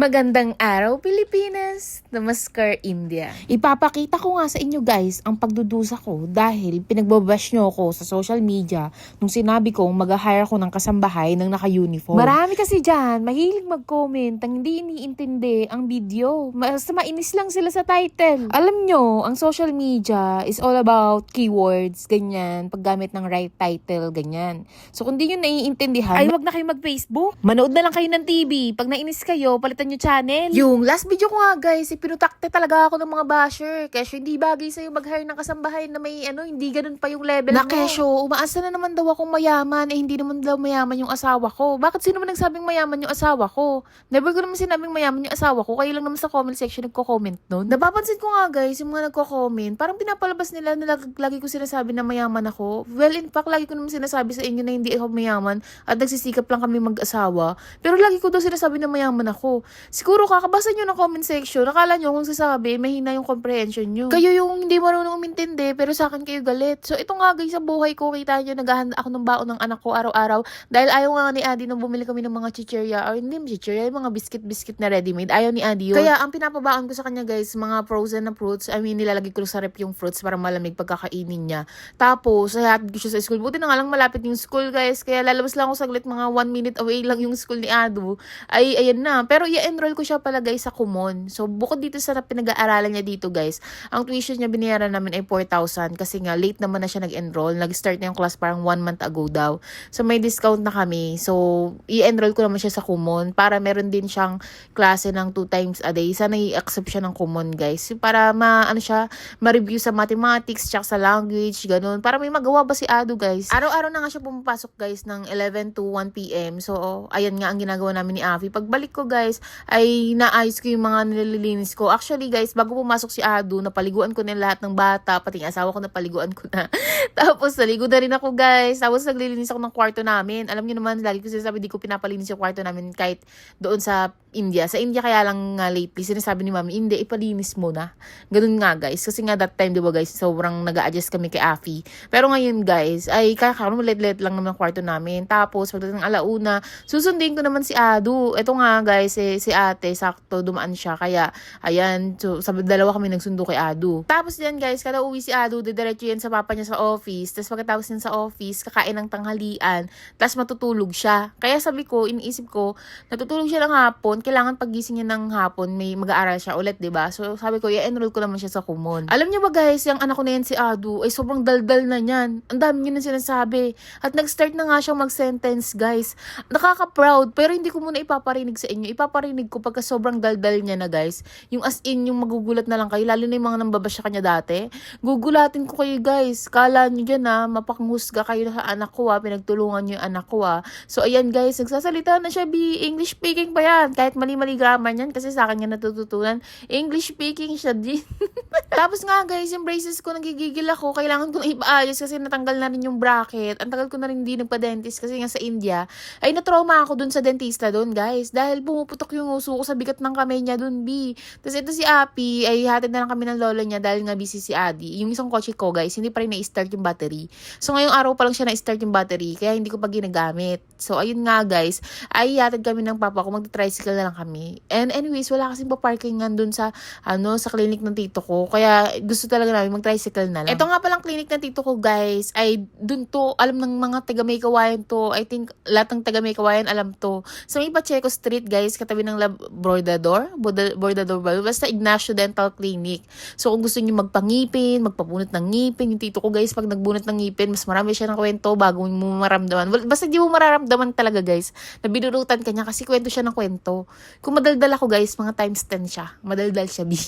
Magandang araw, Pilipinas! Namaskar, India. Ipapakita ko nga sa inyo guys ang pagdudusa ko dahil pinagbabash nyo ako sa social media nung sinabi kong mag-hire ako ng kasambahay ng naka-uniform. Marami kasi dyan, mahilig mag-comment ang hindi iniintindi ang video. Mas mainis lang sila sa title. Alam nyo, ang social media is all about keywords, ganyan, paggamit ng right title, ganyan. So kung di nyo naiintindihan, ay wag na kayo mag-Facebook. Manood na lang kayo ng TV. Pag nainis kayo, palitan nyo channel. Yung last video ko nga guys, ipinutakte talaga ako ng mga basher. Kesyo, hindi bagay sa'yo mag-hire ng kasambahay na may ano, hindi ganun pa yung level Na, mo. Kesyo, umaasa na naman daw akong mayaman. Eh, hindi naman daw mayaman yung asawa ko. Bakit sino man nagsabing mayaman yung asawa ko? Never ko naman sinabing mayaman yung asawa ko. Kayo lang naman sa comment section nagko-comment nun. Napapansin ko nga guys, yung mga nagko-comment, parang pinapalabas nila na lag- lagi ko sinasabi na mayaman ako. Well, in fact, lagi ko naman sinasabi sa inyo na hindi ako mayaman at nagsisikap lang kami mag-asawa. Pero lagi ko daw sinasabi na mayaman ako. Siguro kakabasa nyo ng comment section, akala nyo kung sasabi, mahina yung comprehension nyo. Kayo yung hindi marunong umintindi, pero sa akin kayo galit. So ito nga guys, sa buhay ko, kita nyo, naghahanda ako ng baon ng anak ko araw-araw. Dahil ayaw nga ni Adi nung bumili kami ng mga chichirya, or hindi chichirya, yung mga biscuit-biscuit na ready-made. Ayaw ni Adi yun. Kaya ang pinapabaon ko sa kanya guys, mga frozen na fruits, I mean, nilalagay ko sa rep yung fruits para malamig pagkakainin niya. Tapos, hayatid ko siya sa school. Buti na nga lang malapit yung school guys, kaya lalabas lang ako saglit, mga one minute away lang yung school ni Adu. Ay, ayan na. Pero i-enroll ko siya pala guys sa Kumon. So, bukod dito sa pinag-aaralan niya dito guys, ang tuition niya binayaran namin ay 4,000 kasi nga late naman na siya nag-enroll. Nag-start na yung class parang one month ago daw. So, may discount na kami. So, i-enroll ko naman siya sa Kumon para meron din siyang klase ng two times a day. Sana i-accept siya ng Kumon guys. Para ma, ano siya, ma-review sa mathematics, tsaka sa language, ganun. Para may magawa ba si Ado guys. Araw-araw na nga siya pumapasok guys ng 11 to 1 p.m. So, ayan nga ang ginagawa namin ni Avi. Pagbalik ko guys, ay naayos ko yung mga nililinis ko. Actually guys, bago pumasok si Ado, napaliguan ko na lahat ng bata, pati yung asawa ko napaliguan ko na. Tapos naligo na rin ako guys. Tapos naglilinis ako ng kwarto namin. Alam niyo naman, lagi ko sinasabi, di ko pinapalinis yung kwarto namin kahit doon sa India. Sa India kaya lang nga lately, sinasabi ni mami, hindi, ipalinis mo na. Ganun nga guys. Kasi nga that time, di ba guys, sobrang nag adjust kami kay Afi. Pero ngayon guys, ay kakaroon let-let lang naman ang kwarto namin. Tapos, pagdating ng alauna, susundin ko naman si Adu. Ito nga guys, eh, si ate, sakto, dumaan siya. Kaya, ayan, so, sabi, dalawa kami nagsundo kay Adu. Tapos yan guys, kada uwi si Adu, didiretso yan sa papa niya sa office. Tapos pagkatapos yan sa office, kakain ng tanghalian. Tapos matutulog siya. Kaya sabi ko, iniisip ko, natutulog siya ng hapon, kailangan pagising niya ng hapon, may mag-aaral siya ulit, 'di ba So sabi ko, i-enroll ko naman siya sa Kumon. Alam niyo ba guys, yung anak ko na yan si Adu, ay sobrang daldal na niyan. Ang dami niya na sinasabi. At nag-start na nga siyang mag-sentence, guys. Nakaka-proud, pero hindi ko muna ipaparinig sa inyo. Ipaparinig ko pagka sobrang daldal niya na, guys. Yung as in, yung magugulat na lang kayo, lalo na yung mga nambabas sa kanya dati. Gugulatin ko kayo, guys. Kala niyo dyan, ha, mapakanghusga kayo sa anak ko, ha. Pinagtulungan niyo yung anak ko, ha. So, ayan, guys, nagsasalita na siya, be English speaking pa yan. Kahit mali-mali grammar niyan, kasi sa akin niya natututunan. English speaking siya din. Tapos nga, guys, yung braces ko, nagigigil ako. Kailangan ko na ipaayos kasi natanggal na rin yung bracket. Ang tagal ko na rin hindi nagpa-dentist kasi nga sa India. Ay, na-trauma ako dun sa dentista dun, guys. Dahil pumuputok yung uso ko sa bigat ng kamay niya dun, B. Tapos ito si Api, ay hatid na lang kami ng lolo niya dahil nga busy si Adi. Yung isang kotse ko, guys, hindi pa rin na-start yung battery. So, ngayong araw pa lang siya na-start yung battery, kaya hindi ko pa ginagamit. So, ayun nga, guys, ay hatid kami ng papa ko, mag-tricycle na lang kami. And anyways, wala kasing pa-parkingan dun sa, ano, sa clinic ng tito ko. Kaya, gusto talaga namin mag-tricycle na lang. Ito nga palang clinic ng tito ko, guys, ay dun to, alam ng mga taga may kawayan to. I think, lahat ng taga may kawayan alam to. Sa may Pacheco Street, guys, katabi ng Lab Bordador, Borda- Bordador ba? Basta Ignacio Dental Clinic. So, kung gusto niyo magpangipin, magpabunot ng ngipin, yung tito ko, guys, pag nagbunot ng ngipin, mas marami siya ng kwento bago mo maramdaman. Basta di mo mararamdaman talaga, guys, na binurutan ka niya kasi kwento siya ng kwento. Kung madaldal ako, guys, mga times 10 siya. Madaldal siya, B.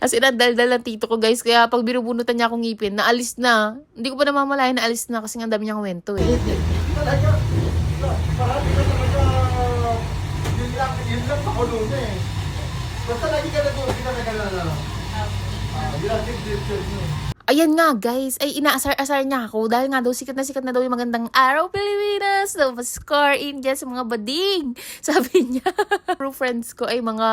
As in, daldal ng tito ko, guys. Kaya pag binubunutan niya akong ngipin, naalis na. Hindi ko pa namamalayan na alis na kasi ang dami niyang kwento eh. yun lang, yun lang pakulo na eh. Basta lagi ka na doon, kita na ka na lang. Ah, yun ang description mo. Ayan nga guys, ay inaasar-asar niya ako dahil nga daw sikat na sikat na daw yung magandang araw Pilipinas. So, score in dyan sa mga bading. Sabi niya. True friends ko ay mga,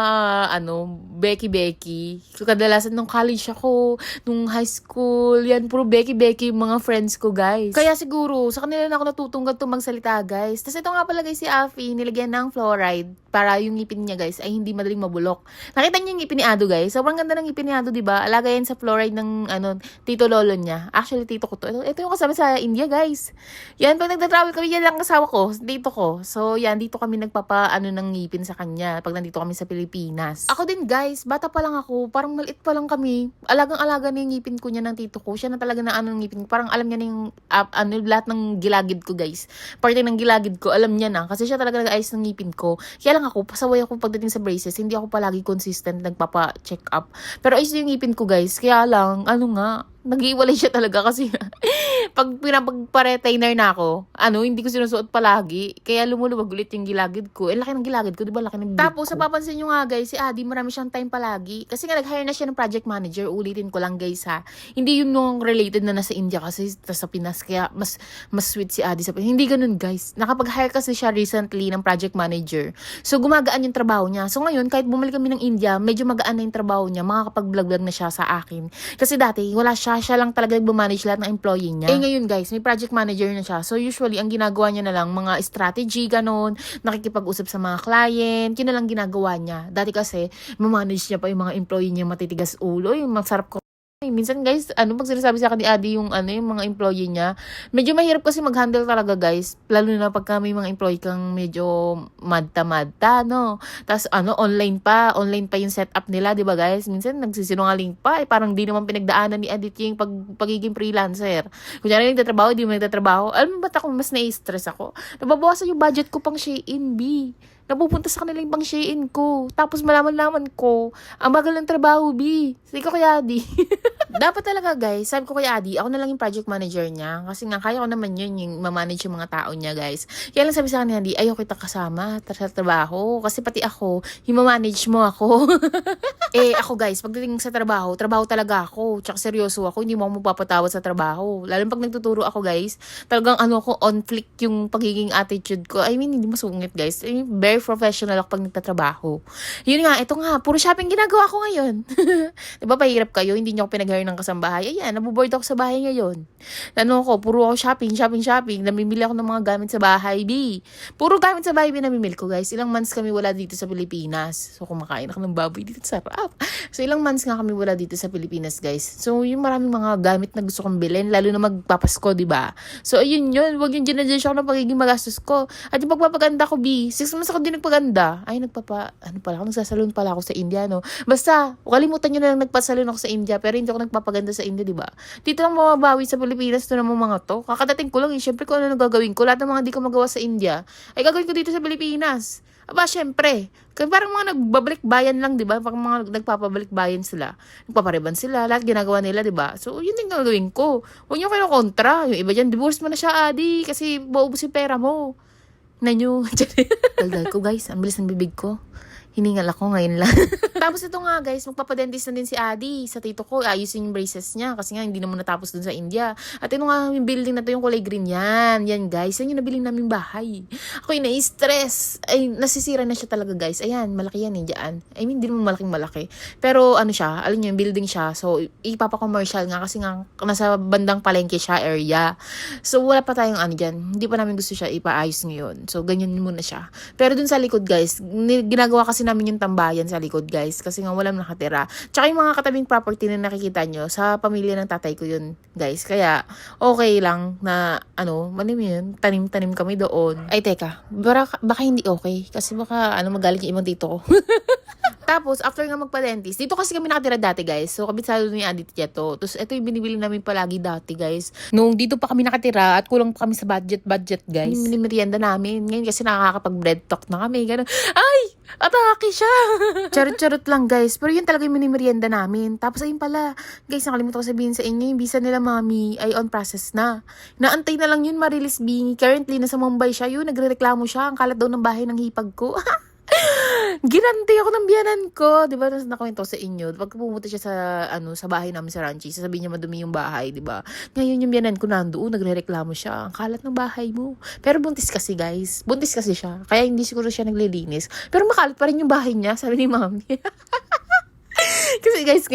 ano, Becky-Becky. So, kadalasan nung college ako, nung high school, yan, puro Becky-Becky mga friends ko guys. Kaya siguro, sa kanila na ako natutunggat to magsalita guys. Tapos ito nga pala guys si Afi, nilagyan ng fluoride para yung ngipin niya guys ay hindi madaling mabulok. Nakita niyo yung ngipin ni Ado guys? Sobrang ganda ng ngipin ni Ado, di ba? Alaga yan sa fluoride ng ano, tito lolo niya. Actually, tito ko to. Ito, ito yung kasama sa India guys. Yan, pag nagta-travel kami, yan lang kasawa ko, dito ko. So, yan, dito kami nagpapa, ano, ng ngipin sa kanya pag nandito kami sa Pilipinas. Ako din guys, bata pa lang ako, parang maliit pa lang kami. Alagang-alaga na yung ngipin ko niya ng tito ko. Siya na talaga na ano ng ngipin. Parang alam niya na yung, ah, ano, lahat ng gilagid ko guys. Parte ng gilagid ko, alam niya na. Kasi siya talaga nag-ayos ng ngipin ko. Kaya lang ako, pasaway ako pagdating sa braces. Hindi ako palagi consistent nagpapa-check up. Pero ayos yung ngipin ko guys. Kaya lang, ano nga, nag-iwalay siya talaga kasi pag pinapagpa-retainer na ako, ano, hindi ko sinusuot palagi. Kaya lumuluwag ulit yung gilagid ko. Eh, laki ng gilagid ko, di ba? Laki ng Tapos, napapansin nyo nga guys, si Adi, marami siyang time palagi. Kasi nga, nag-hire na siya ng project manager. Ulitin ko lang guys ha. Hindi yun nung related na nasa India kasi sa Pinas. Kaya mas, mas sweet si Adi sa Pinas. Hindi ganun guys. Nakapag-hire kasi siya recently ng project manager. So, gumagaan yung trabaho niya. So, ngayon, kahit bumalik kami ng India, medyo magaan na yung trabaho niya. Makakapag-vlog-vlog na siya sa akin. Kasi dati, wala siya. Siya lang talaga nagmamanage lahat ng employee niya. Eh ngayon guys, may project manager na siya. So usually, ang ginagawa niya na lang, mga strategy, ganon, nakikipag-usap sa mga client, yun na lang ginagawa niya. Dati kasi, mamanage niya pa yung mga employee niya matitigas ulo, yung masarap ko. Ay, Minsan guys, ano pag sinasabi sa akin ni Adi yung ano yung mga employee niya, medyo mahirap kasi mag-handle talaga guys. Lalo na pagka may mga employee kang medyo madta-madta, no? Tapos ano, online pa, online pa yung setup nila, 'di ba guys? Minsan nagsisinungaling pa, eh, parang di naman pinagdaanan ni Adit yung pag, pagiging freelancer. Kunyari nagtatrabaho, di mo nagtatrabaho. Alam mo ba't ako mas na-stress ako? Nababawasan yung budget ko pang Shein, B napupunta sa kanila yung pang Shein ko. Tapos malaman-laman ko, ang bagal ng trabaho, B. Sige ko kaya, Adi. Dapat talaga, guys, sabi ko kay Adi, ako na lang yung project manager niya. Kasi nga, kaya ko naman yun, yung mamanage yung mga tao niya, guys. Kaya lang sabi sa kanya, Adi, ayaw kita kasama sa trabaho. Kasi pati ako, yung mamanage mo ako. eh, ako, guys, pagdating sa trabaho, trabaho talaga ako. Tsaka seryoso ako, hindi mo ako mapapatawad sa trabaho. Lalo pag nagtuturo ako, guys, talagang ano ko, on flick yung pagiging attitude ko. I mean, hindi masungit, guys. I mean, very professional ako pag nagtatrabaho. Yun nga, ito nga, puro shopping ginagawa ko ngayon. Ba, pahirap kayo, hindi niyo ako pinag ng kasambahay. Ayan, nabuboard ako sa bahay ngayon. Ano ko, puro ako shopping, shopping, shopping. Namimili ako ng mga gamit sa bahay, B. Puro gamit sa bahay, B, namimili ko, guys. Ilang months kami wala dito sa Pilipinas. So, kumakain ako ng baboy dito. Sarap. So, ilang months nga kami wala dito sa Pilipinas, guys. So, yung maraming mga gamit na gusto kong bilhin, lalo na magpapasko, di ba? So, ayun yun. Huwag yung ginadjust ako ng pagiging magastos ko. At yung pagpapaganda ko, B, six months ako din nagpaganda. Ay, nagpapa, ano pala ako, nagsasalon pala ako sa India, no? Basta, kalimutan nyo na lang nagpasalon ako sa India, pero hindi ako nagpapaganda sa India, di ba? Dito lang mababawi sa Pilipinas to naman mga to. Kakadating ko lang, eh. Siyempre, kung ano nang gagawin ko, lahat ng mga di ko magawa sa India, ay gagawin ko dito sa Pilipinas. Aba, syempre. Kaya parang mga nagbabalik bayan lang, di ba? Parang mga nagpapabalik bayan sila. Nagpapareban sila. Lahat ginagawa nila, di ba? So, yun yung gagawin ko. Huwag niyo kayo kontra. Yung iba dyan, divorce mo na siya, Adi. Kasi maubos yung pera mo. Na nyo. Daldal ko, guys. Ang bilis ng bibig ko. Hiningal ako ngayon lang. Tapos ito nga guys, magpapadentist na din si Adi sa tito ko. Ayusin yung braces niya kasi nga hindi naman natapos dun sa India. At ito nga yung building na to yung kulay green yan. Yan guys, yan yung nabiling namin bahay. Ako yung na-stress. Ay, nasisira na siya talaga guys. Ayan, malaki yan eh dyan. I mean, hindi naman malaking malaki. Pero ano siya, alam niyo yung building siya. So, ipapa-commercial nga kasi nga nasa bandang palengke siya area. So, wala pa tayong ano dyan. Hindi pa namin gusto siya ipaayos ngayon. So, ganyan muna siya. Pero dun sa likod guys, ginagawa kasi namin yung tambayan sa likod guys kasi nga walang nakatira. Tsaka yung mga katabing property na nakikita nyo sa pamilya ng tatay ko yun guys. Kaya okay lang na ano, manim yun, tanim-tanim kami doon. Ay teka, baka, baka hindi okay kasi baka ano magalit yung ibang tito ko. Tapos, after nga magpa-dentist, dito kasi kami nakatira dati, guys. So, kabitsado ni Aditya to. Tapos, ito yung binibili namin palagi dati, guys. Nung dito pa kami nakatira at kulang pa kami sa budget-budget, guys. Yung merienda namin. Ngayon kasi nakakapag-bread talk na kami. Ganun. Ay! Atake siya! Charot-charot lang, guys. Pero yun talaga yung merienda namin. Tapos, ayun pala. Guys, nakalimutan ko sabihin sa inyo, yung visa nila, mami, ay on process na. Naantay na lang yun, Marilis Bingi. Currently, nasa Mumbai siya. Yun, nagre-reklamo siya. Ang kalat daw ng bahay ng hipag ko. Ginanti ako ng biyanan ko. Di ba? Tapos nakwento sa inyo. Pag pumunta siya sa, ano, sa bahay namin sa Ranchi, sasabihin niya madumi yung bahay, di ba? Ngayon yung biyanan ko nandoon, nagre-reklamo siya. Ang kalat ng bahay mo. Pero buntis kasi, guys. Buntis kasi siya. Kaya hindi siguro siya naglilinis. Pero makalat pa rin yung bahay niya, sabi ni mami. Kasi guys,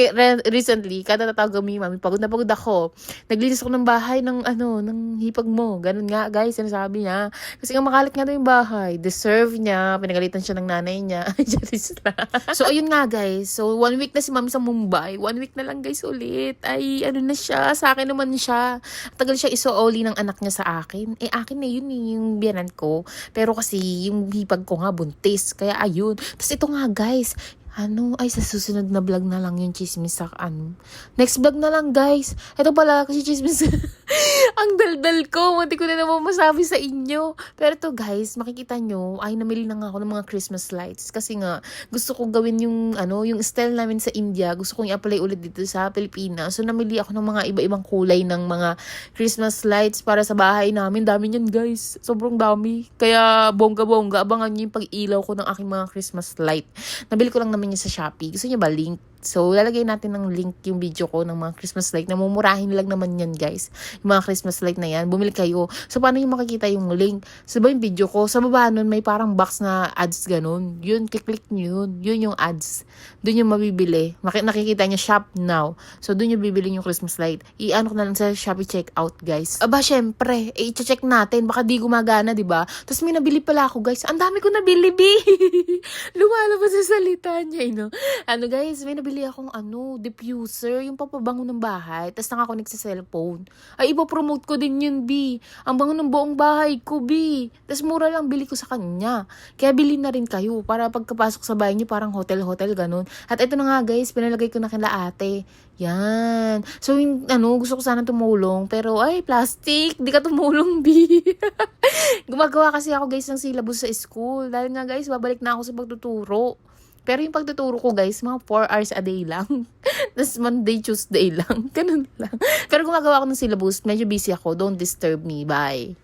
recently, kada tatawag kami, mami, pagod na pagod ako. Naglinis ako ng bahay ng ano, ng hipag mo. Ganun nga, guys, sinasabi niya. Kasi nga makalat nga yung bahay. Deserve niya. Pinagalitan siya ng nanay niya. So, ayun nga, guys. So, one week na si mami sa Mumbai. One week na lang, guys, ulit. Ay, ano na siya. Sa akin naman siya. Tagal siya isuoli ng anak niya sa akin. Eh, akin na yun eh, yung biyanan ko. Pero kasi, yung hipag ko nga, buntis. Kaya, ayun. Tapos ito nga, guys. Ano, ay sa susunod na vlog na lang yung chismis sa ano. Next vlog na lang guys. Ito pala kasi chismis. ang daldal ko. Munti ko na naman masabi sa inyo. Pero to guys, makikita nyo, ay namili na nga ako ng mga Christmas lights. Kasi nga, gusto ko gawin yung, ano, yung style namin sa India. Gusto kong i-apply ulit dito sa Pilipinas. So namili ako ng mga iba-ibang kulay ng mga Christmas lights para sa bahay namin. Dami niyan guys. Sobrang dami. Kaya bongga-bongga. Abangan nyo yung pag-ilaw ko ng aking mga Christmas light. Nabili ko lang naman yun sa Shopee. Gusto niyo ba link? So, lalagay natin ng link yung video ko ng mga Christmas light. Namumurahin lang naman yan, guys. Yung mga Christmas light na yan. Bumili kayo. So, paano yung makikita yung link? Sa ba yung video ko? Sa baba nun, may parang box na ads ganun. Yun, kiklik nyo yun. Yun yung ads. Doon yung mabibili. Maki- nakikita nyo, shop now. So, doon yung bibili yung Christmas light. I-ano ko na lang sa Shopee checkout, guys. Aba, syempre. Eh, i-check natin. Baka di gumagana, di ba? Tapos may nabili pala ako, guys. Ang dami ko nabili, bi. Lumalabas sa salita niya, you know. Ano, guys, may nabili akong, ano, diffuser. Yung papabango ng bahay. Tapos nakakonect sa cellphone. Ay, ipopromote ko din yun, bi. Ang bango ng buong bahay ko, bi. Tapos mura lang bili ko sa kanya. Kaya bili na rin kayo. Para pagkapasok sa bahay niyo, parang hotel-hotel, ganun. At ito na nga, guys, pinalagay ko na kila ate. Yan. So, yung, ano, gusto ko sana tumulong. Pero, ay, plastic. Di ka tumulong, bi. Gumagawa kasi ako, guys, ng syllabus sa school. Dahil nga, guys, babalik na ako sa pagtuturo. Pero yung pagtuturo ko, guys, mga 4 hours a day lang. Tapos Monday, Tuesday lang. Ganun lang. Pero gumagawa ako ng syllabus. Medyo busy ako. Don't disturb me. Bye.